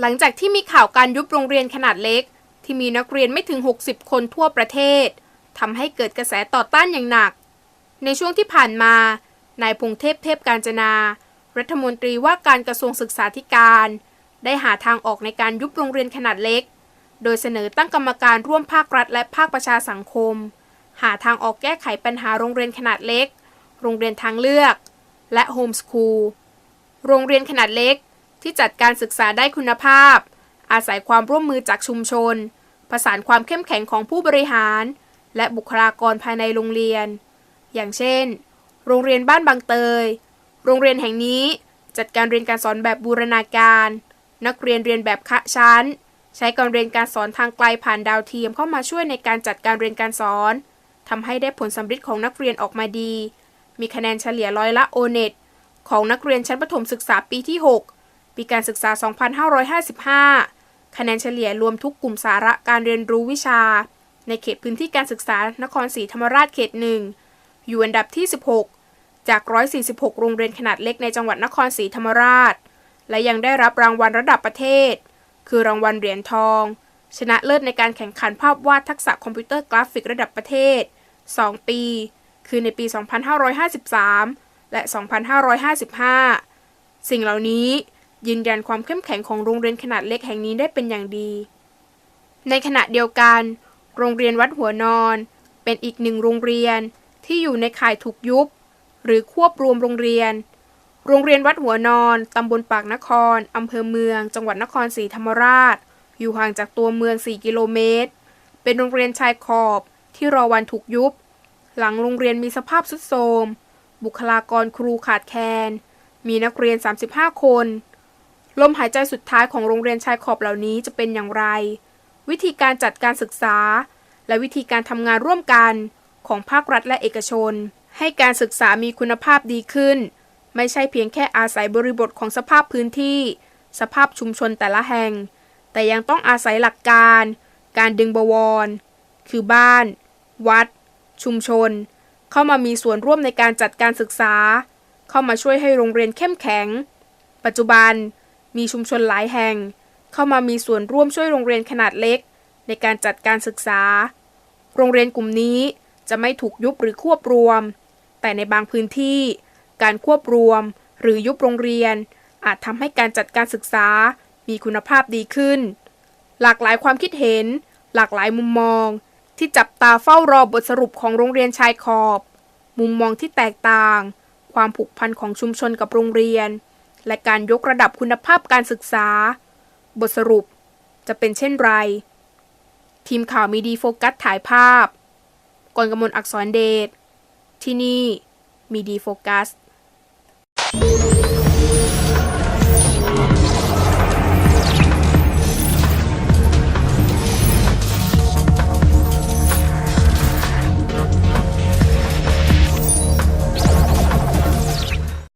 หลังจากที่มีข่าวการยุบโรงเรียนขนาดเล็ก ที่มีนักเรียนไม่ถึง 60 คนทั่วประเทศทำให้เกิดกระแสต่อต้านอย่างหนัก ในช่วงที่ผ่านมา นายพงเทพเทพการจนา รัฐมนตรีว่าการกระทรวงศึกษาธิการ ได้หาทางออกในการยุบโรงเรียนขนาดเล็ก โดยเสนอตั้งกรรมการร่วมภาครัฐและภาคประชาสังคม หาทางออกแก้ไขปัญหาโรงเรียนขนาดเล็ก โรงเรียนทางเลือก และโฮมสคูล โรงเรียนขนาดเล็ก ที่จัดการศึกษาได้คุณภาพ อาศัยความร่วมมือจากชุมชน ประสานความเข้มแข็งของผู้บริหาร และบุคลากรภายในโรงเรียน อย่างเช่น โรงเรียนบ้านบางเตย โรงเรียนแห่งนี้จัดการเรียนการสอนแบบบูรณาการ นักเรียนเรียนแบบคะชั้น ใช้การเรียนการสอนทางไกลผ่านดาวเทียมเข้ามาช่วยในการจัดการเรียนการสอนทำให้ได้ผลสำฤทธิ์ของนักเรียนออกมาดี มีคะแนนเฉลี่ยร้อยละโอเน็ตของนักเรียนชั้นประถมศึกษาปีที่ 6 ปีการศึกษา 2555 คะแนนเฉลี่ยรวมทุกกลุ่มสาระการเรียนรู้วิชา ในเขตพื้นที่การศึกษานครศรีธรรมราชเขตหนึ่งอยู่อันดับที่ 16 จาก 146 โรงเรียนขนาดเล็กในจังหวัดนครศรีธรรมราช และยังได้รับรางวัลระดับประเทศ คือรางวัลเหรียญทอง ชนะเลิศในการแข่งขันภาพวาดทักษะคอมพิวเตอร์กราฟิกระดับประเทศ 2 ปี คือในปี 2553 และ 2555 สิ่งเหล่านี้ ยืนยันความเข้มแข็งของโรงเรียนขนาดเล็กแห่งนี้ได้เป็นอย่างดี ในขณะเดียวกัน โรงเรียนวัดหัวนอน เป็นอีกหนึ่งโรงเรียนที่อยู่ในข่ายถูกยุบ หรือควบรวมโรงเรียน โรงเรียนวัดหัวนอน ตำบลปากนคร อำเภอเมือง จังหวัดนครศรีธรรมราช อยู่ห่างจากตัวเมือง 4 กิโลเมตร เป็นโรงเรียนชายขอบที่รอวันถูกยุบ หลังโรงเรียนมีสภาพทรุดโทรม บุคลากรครูขาดแคลน มีนักเรียน 35 คน ลมหายใจสุดท้ายของโรงเรียนชายขอบเหล่านี้จะเป็นอย่างไร วิธีการจัดการศึกษา และวิธีการทำงานร่วมกันของภาครัฐและเอกชน ให้การศึกษามีคุณภาพดีขึ้น ไม่ใช่เพียงแค่อาศัยบริบทของสภาพพื้นที่ สภาพชุมชนแต่ละแห่ง แต่ยังต้องอาศัยหลักการ การดึงบวร คือบ้าน วัด ชุมชน เข้ามามีส่วนร่วมในการจัดการศึกษา เข้ามาช่วยให้โรงเรียนเข้มแข็ง ปัจจุบัน มีชุมชนหลายแห่ง เข้ามามีส่วนร่วมช่วยโรงเรียนขนาดเล็ก ในการจัดการศึกษา โรงเรียนกลุ่มนี้จะไม่ถูกยุบหรือควบรวม แต่ในบางพื้นที่ การควบรวมหรือยุบโรงเรียน อาจทำให้การจัดการศึกษา มีคุณภาพดีขึ้น หลากหลายความคิดเห็น หลากหลายมุมมอง ที่จับตาเฝ้ารอบทสรุปของโรงเรียนชายขอบ มุมมองที่แตกต่าง ความผูกพันของชุมชนกับโรงเรียน และการยกระดับคุณภาพการศึกษา บทสรุปจะเป็นเช่นไร ทีมข่าวมีดีโฟกัสถ่ายภาพกรกมลอักษรเดชที่นี่มีดีโฟกัส